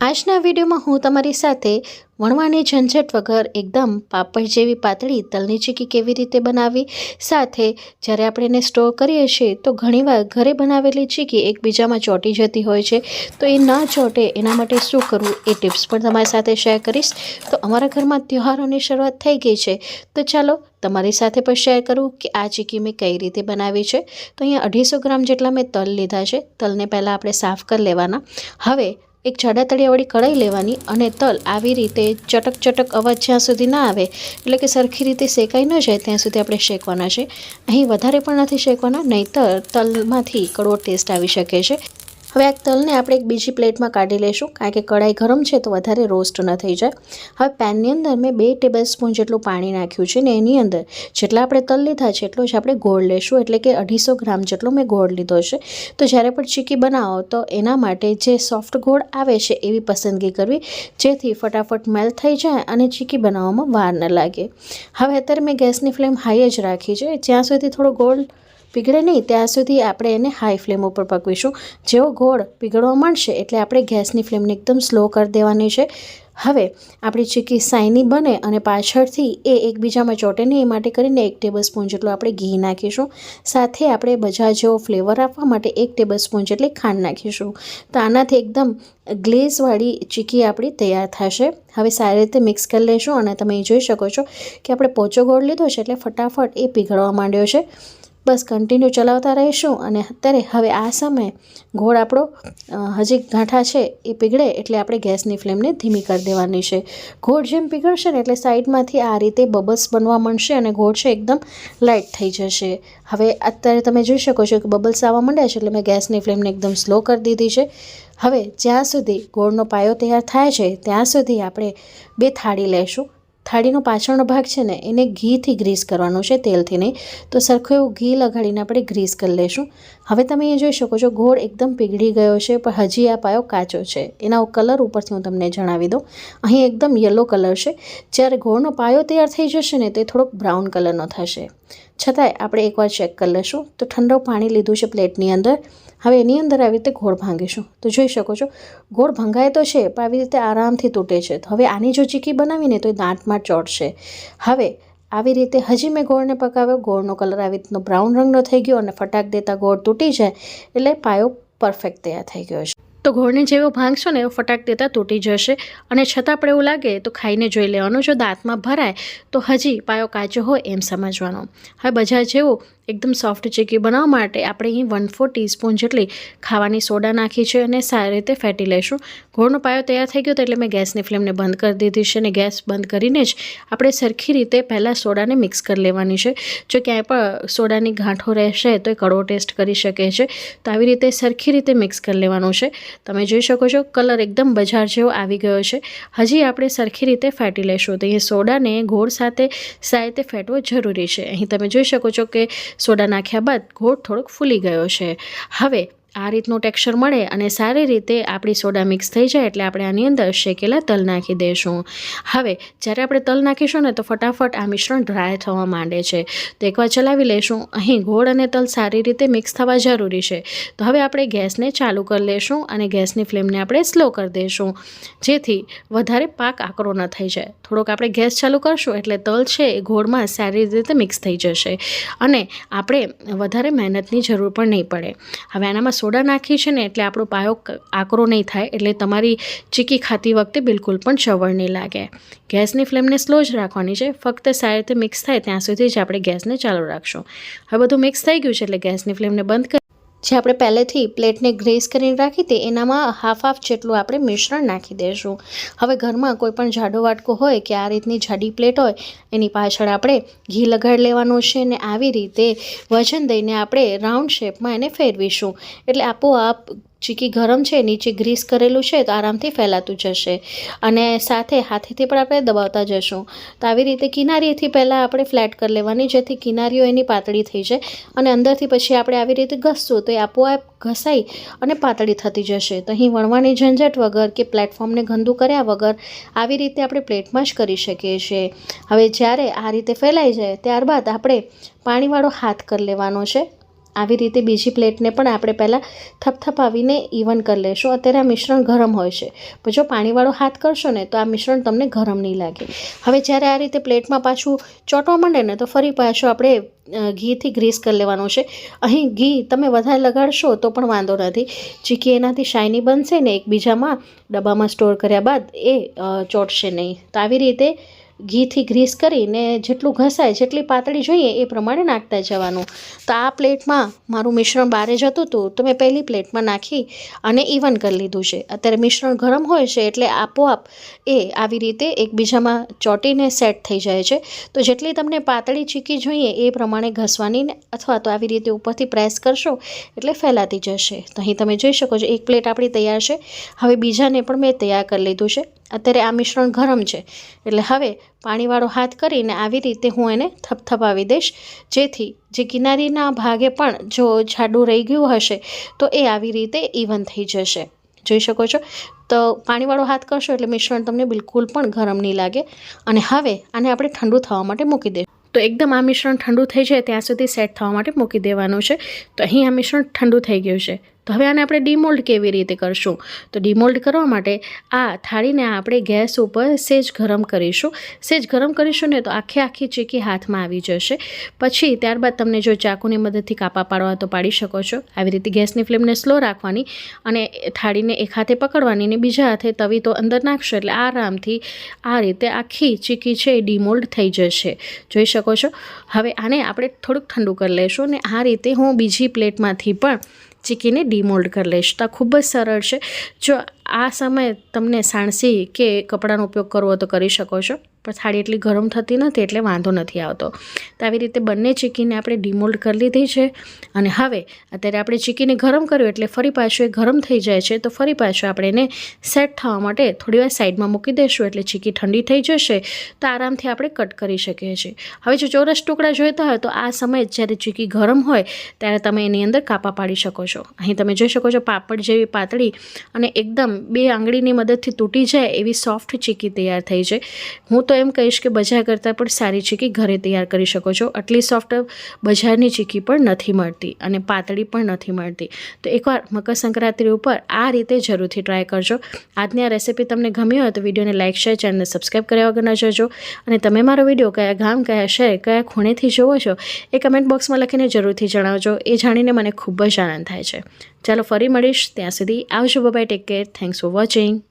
આજના વિડીયોમાં હું તમારી સાથે વણવાની ઝંઝટ વગર એકદમ પાપડ જેવી પાતળી તલની ચીકી કેવી રીતે બનાવવી? સાથે જ્યારે આપણે એને સ્ટોર કરીએ છીએ, તો ઘણીવાર ઘરે બનાવેલી ચીકી એકબીજામાં ચોંટી જતી હોય છે. તો એ ન ચોંટે, એના માટે શું કરવું એ ટિપ્સ પણ તમારી સાથે શેર કરીશ. તો અમારા ઘરમાં તહેવારોની શરૂઆત થઈ ગઈ છે. તો ચાલો તમારી સાથે પણ શેર કરું કે આ ચીકી મેં કઈ રીતે બનાવી છે. તો અહીંયા અઢીસો ગ્રામ જેટલા મેં તલ લીધા છે. તલને પહેલાં આપણે સાફ કરી લેવાના. હવે એક જાડા તળિયાવાળી કઢાઈ લેવાની અને તલ આવી રીતે ચટક ચટક અવાજ જ્યાં સુધી ના આવે, એટલે કે સરખી રીતે શેકાઈ ન જાય ત્યાં સુધી આપણે શેકવાના છે. અહીં વધારે પણ નથી શેકવાના, નહીંતર તલમાંથી કડવો ટેસ્ટ આવી શકે છે. હવે આ તલને આપણે એક બીજી પ્લેટમાં કાઢી લઈશું, કારણ કે કઢાઈ ગરમ છે તો વધારે રોસ્ટ ન થઈ જાય. હવે પેનની અંદર મેં બે ટેબલ સ્પૂન જેટલું પાણી નાખ્યું છે ને એની અંદર જેટલા આપણે તલ લીધા છે એટલો જ આપણે ગોળ લેશું, એટલે કે અઢીસો ગ્રામ જેટલો મેં ગોળ લીધો છે. તો જ્યારે પણ ચીકી બનાવો તો એના માટે જે સોફ્ટ ગોળ આવે છે એવી પસંદગી કરવી, જેથી ફટાફટ મેલ્ટ થઈ જાય અને ચીકી બનાવવામાં વાર ન લાગે. હવે અત્યારે મેં ગેસની ફ્લેમ હાઈ જ રાખી છે, જ્યાં સુધી થોડો ગોળ પીગળે નહીં, ત્યાં સુધી આપણે એને હાઈ ફ્લેમ ઉપર પકવીશું. જેવો ગોળ પીગળવા માંડશે એટલે આપણે ગેસની ફ્લેમને એકદમ સ્લો કરી દેવાની છે. હવે આપણી ચીકી સાઇની બને અને પાછળથી એ એકબીજામાં ચોટે નહીં, એ માટે કરીને એક ટેબલ સ્પૂન જેટલું આપણે ઘી નાખીશું. સાથે આપણે બજાર જેવો ફ્લેવર આપવા માટે એક ટેબલ સ્પૂન જેટલી ખાંડ નાખીશું. તો આનાથી એકદમ ગ્લેઝવાળી ચીકી આપણી તૈયાર થશે. હવે સારી રીતે મિક્સ કરી લઈશું અને તમે જોઈ શકો છો કે આપણે પોચો ગોળ લીધો છે એટલે ફટાફટ એ પીગળવા માંડ્યો છે. બસ કન્ટિન્યુ ચલાવતા રહીશું અને અત્યારે હવે આ સમયે ગોળ આપણો હજી ગાંઠા છે એ પીગળે એટલે આપણે ગેસની ફ્લેમને ધીમી કરી દેવાની છે. ગોળ જેમ પીગળશે ને એટલે સાઈડમાંથી આ રીતે બબલ્સ બનવા માંડશે અને ગોળ છે એકદમ લાઇટ થઈ જશે. હવે અત્યારે તમે જોઈ શકો છો કે બબલ્સ આવવા માંડ્યા છે એટલે મેં ગેસની ફ્લેમને એકદમ સ્લો કરી દીધી છે. હવે જ્યાં સુધી ગોળનો પાયો તૈયાર થાય છે, ત્યાં સુધી આપણે બે થાળી લઈશું થાળીનો પાછળનો ભાગ છે ને, એને ઘીથી ગ્રીસ કરવાનો છે તેલથી નહીં. તો સરખું એવું ઘી લગાડીને આપણે ગ્રીસ કરી લઈશું હવે તમે એ જોઈ શકો છો, ગોળ એકદમ પીગળી ગયો છે, પણ હજી આ પાયો કાચો છે. એના કલર ઉપરથી હું તમને જણાવી દઉં. અહીં એકદમ યલો કલર છે. જ્યારે ગોળનો પાયો તૈયાર થઈ જશે ને, તે થોડોક બ્રાઉન કલરનો થશે. છતાંય આપણે એકવાર ચેક કરી લઈશું. તો ઠંડુ પાણી લીધું છે પ્લેટની અંદર. હવે એની અંદર આવી રીતે ગોળ ભાંગીશું. તો જોઈ શકો છો, ગોળ ભંગાય તો છે, પણ આવી રીતે આરામથી તૂટે છે. તો હવે આની જો ચીકી બનાવીને, તો એ દાંતમાં ચોટશે. હવે આવી રીતે હજી મેં ગોળને પકાવ્યો. ગોળનો કલર આવી રીતનો બ્રાઉન રંગનો થઈ ગયો અને ફટાક દેતા ગોળ તૂટી જાય એટલે પાયો પરફેક્ટ તૈયાર થઈ ગયો છે. તો ઘોળને જેવો ભાંગશો ને એવો ફટાક દેતા તૂટી જશે. અને છતાં આપણે એવું લાગે તો ખાઈને જોઈ લેવાનું, જો દાંતમાં ભરાય તો હજી પાયો કાચો હોય એમ સમજવાનો. હવે બજાર જેવું એકદમ સોફ્ટ ચીકી બનાવવા માટે આપણે અહીં વન ફોર ટીસ્પૂન જેટલી ખાવાની સોડા નાખી છે અને સારી રીતે ફેટી લઈશું. ઘોળનો પાયો તૈયાર થઈ ગયો તો એટલે મેં ગેસની ફ્લેમને બંધ કરી દીધી છે અને ગેસ બંધ કરીને જ આપણે સરખી રીતે પહેલાં સોડાને મિક્સ કરી લેવાની છે. જો ક્યાંય પણ સોડાની ગાંઠો રહેશે તો એ કડવો ટેસ્ટ કરી શકે છે. તો આવી રીતે સરખી રીતે મિક્સ કરી લેવાનું છે. તમે જોઈ શકો છો, કલર એકદમ બજાર જેવો આવી ગયો છે. હજી આપણે સરખી રીતે ફેટી લઈશું તો અહીં સોડાને ગોળ સાથે સારી ફેટવો જરૂરી છે. અહીં તમે જોઈ શકો છો કે સોડા નાખ્યા બાદ ગોળ થોડોક ફૂલી ગયો છે. હવે આ રીતનું ટેક્સચર મળે અને સારી રીતે આપણી સોડા મિક્સ થઈ જાય એટલે આપણે આની અંદર શેકેલા તલ નાખી દઈશું હવે, જ્યારે આપણે તલ નાખીશું ને તો ફટાફટ આ મિશ્રણ ડ્રાય થવા માંડે છે. તો એકવાર ચલાવી લઈશું અહીં ગોળ અને તલ સારી રીતે મિક્સ થવા જરૂરી છે. તો હવે આપણે ગેસને ચાલુ કરી લઈશું અને ગેસની ફ્લેમને આપણે સ્લો કરી દઈશું જેથી વધારે પાક આકરો ન થઈ જાય. થોડોક આપણે ગેસ ચાલુ કરશું એટલે તલ છે એ ગોળમાં સારી રીતે મિક્સ થઈ જશે. અને આપણે વધારે મહેનતની જરૂર પણ નહીં પડે. હવે આનામાં સોડા નાખી છે ને એટલે આપણો પાયો આકરો નહીં થાય એટલે તમારી ચીકી ખાતી વખતે બિલકુલ પણ ચવળ નહીં લાગે. ગેસની ફ્લેમને સ્લો જ રાખવાની છે. ફક્ત સારી રીતે મિક્સ થાય ત્યાં સુધી જ આપણે ગેસને ચાલુ રાખશું. હવે બધું મિક્સ થઈ ગયું છે એટલે ગેસની ફ્લેમને બંધ કરી જે આપણે પહેલેથી પ્લેટને ગ્રેસ કરીને રાખી હતી એનામાં હાફ હાફ જેટલું આપણે મિશ્રણ નાખી દઈશું હવે ઘરમાં કોઈ પણ જાડો વાટકો હોય કે આ રીતની જાડી પ્લેટ હોય, એની પાછળ આપણે ઘી લગાડી લેવાનું છે ને આવી રીતે વજન દઈને આપણે રાઉન્ડ શેપમાં એને ફેરવીશું. એટલે આપોઆપ ચીકી ગરમ છે, નીચે ગ્રીસ કરેલું છે, તો આરામથી ફેલાતું જશે. અને સાથે હાથેથી પણ આપણે દબાવતા જશું. તો આવી રીતે કિનારીથી પહેલાં આપણે ફ્લેટ કરી લેવાની, જેથી કિનારીઓ એની પાતળી થઈ જાય અને અંદરથી પછી આપણે આવી રીતે ઘસશું, તો એ આપોઆપ ઘસાઈ અને પાતળી થતી જશે. તો અહીં વણવાની ઝંઝટ વગર કે પ્લેટફોર્મને ગંદુ કર્યા વગર આવી રીતે આપણે પ્લેટમાં જ કરી શકીએ છીએ. હવે જ્યારે આ રીતે ફેલાઈ જાય, ત્યારબાદ આપણે પાણીવાળો હાથ કરી લેવાનો છે. આવી રીતે બીજી પ્લેટને પણ આપણે પહેલાં થપથપાવીને ઇવન કરી લેશું. અત્યારે આ મિશ્રણ ગરમ હોય છે. જો પાણીવાળો હાથ કરશો ને, તો આ મિશ્રણ તમને ગરમ નહીં લાગે. હવે જ્યારે આ રીતે પ્લેટમાં પાછું ચોંટવા માંડે ને, તો ફરી પાછું આપણે ઘીથી ગ્રીસ કરી લેવાનું છે. અહીં ઘી તમે વધારે લગાડશો તો પણ વાંધો નથી. ચીકી એનાથી શાઇની બનશે ને, એકબીજામાં ડબ્બામાં સ્ટોર કર્યા બાદ એ ચોંટશે નહીં. તો આવી રીતે ઘીથી ગ્રીસ કરીને જેટલું ઘસાય, જેટલી પાતળી જોઈએ એ પ્રમાણે નાખતા જવાનું. તો આ પ્લેટમાં મારું મિશ્રણ બારે જતું હતું તો મેં પહેલી પ્લેટમાં નાખી અને ઇવન કરી લીધું છે. અત્યારે મિશ્રણ ગરમ હોય છે એટલે આપોઆપ એ આવી રીતે એકબીજામાં ચોંટીને સેટ થઈ જાય છે. તો જેટલી તમને પાતળી ચીકી જોઈએ એ પ્રમાણે ઘસવાની અથવા તો આવી રીતે ઉપરથી પ્રેસ કરશો એટલે ફેલાતી જશે. તો અહીં તમે જોઈ શકો છો એક પ્લેટ આપણી તૈયાર છે. હવે બીજાને પણ મેં તૈયાર કરી લીધું છે. અત્યારે આ મિશ્રણ ગરમ છે. એટલે હવે પાણીવાળો હાથ કરીને આવી રીતે હું એને થપથપાવી દઈશ. જેથી જે કિનારીના ભાગે પણ જો જાડું રહી ગયું હશે, તો એ આવી રીતે ઇવન થઈ જશે. જોઈ શકો છો? તો પાણીવાળો હાથ કરશો એટલે મિશ્રણ તમને બિલકુલ પણ ગરમ નહીં લાગે. અને હવે આને આપણે ઠંડુ થવા માટે મૂકી દઈશું તો એકદમ આ મિશ્રણ ઠંડુ થઈ જાય ત્યાં સુધી સેટ થવા માટે મૂકી દેવાનું છે. તો અહીં આ મિશ્રણ ઠંડુ થઈ ગયું છે. તો હવે આને આપણે ડીમોલ્ડ કેવી રીતે કરશું? તો ડીમોલ્ડ કરવા માટે આ થાળીને આપણે ગેસ ઉપર સેજ ગરમ કરીશું. સેજ ગરમ કરીશું ને તો આખે આખી ચીકી હાથમાં આવી જશે. પછી ત્યારબાદ તમને જો ચાકુની મદદથી કાપા પાડવા તો પાડી શકો છો. આવી રીતે ગેસની ફ્લેમને સ્લો રાખવાની અને થાળીને એક હાથે પકડવાની ને બીજા હાથે તવી તો અંદર નાખશો એટલે આરામથી આ રીતે આખી ચીકી છે એ ડીમોલ્ડ થઈ જશે. જોઈ શકો છો? હવે આને આપણે થોડુંક ઠંડુ કરી લઈશું ને આ રીતે હું બીજી પ્લેટમાંથી પણ ચીકીને ડીમોલ્ડ કરી લઈશ. તો આ ખૂબ જ સરળ છે. જો આ સમયે તમને સાણસી કે કપડાનો ઉપયોગ કરવો તો કરી શકો છો. પણ થાળી એટલી ગરમ થતી નથી એટલે વાંધો નથી આવતો. તો આવી રીતે બંને ચીકીને આપણે ડીમોલ્ડ કરી લીધી છે. અને હવે અત્યારે આપણે ચીકીને ગરમ કર્યું એટલે ફરી પાછું એ ગરમ થઈ જાય છે. તો ફરી પાછું આપણે એને સેટ થવા માટે થોડીવાર સાઈડમાં મૂકી દઈશું એટલે ચીકી ઠંડી થઈ જશે. તો આરામથી આપણે કટ કરી શકીએ છીએ. હવે જો ચોરસ ટુકડા જોઈતા હોય તો આ સમયે જ્યારે ચીકી ગરમ હોય ત્યારે તમે એની અંદર કાપા પાડી શકો છો. અહીં તમે જોઈ શકો છો પાપડ જેવી પાતળી અને એકદમ બે આંગળીની મદદથી તૂટી જાય એવી સોફ્ટ ચીકી તૈયાર થઈ છે. હું તો એમ કહીશ કે બજાર કરતાં પણ સારી ચીકી ઘરે તૈયાર કરી શકો છો. આટલી સોફ્ટ બજારની ચીકી પણ નથી મળતી અને પાતળી પણ નથી મળતી. તો એકવાર મકર સંક્રાંતિ ઉપર આ રીતે જરૂરથી ટ્રાય કરજો. આજની આ રેસીપી તમને ગમી હોય તો વિડીયોને લાઇક, શેર, ચેનલને સબસ્ક્રાઈબ કર્યા વગર ન જજો. અને તમે મારો વીડિયો કયા ગામ, કયા શહેર, કયા ખૂણેથી જોવો છો એ કમેન્ટ બોક્સમાં લખીને જરૂરથી જણાવજો. એ જાણીને મને ખૂબ જ આનંદ થાય છે. ચાલો ફરી મળીશ ત્યાં સુધી આવજો bye take care thanks for watching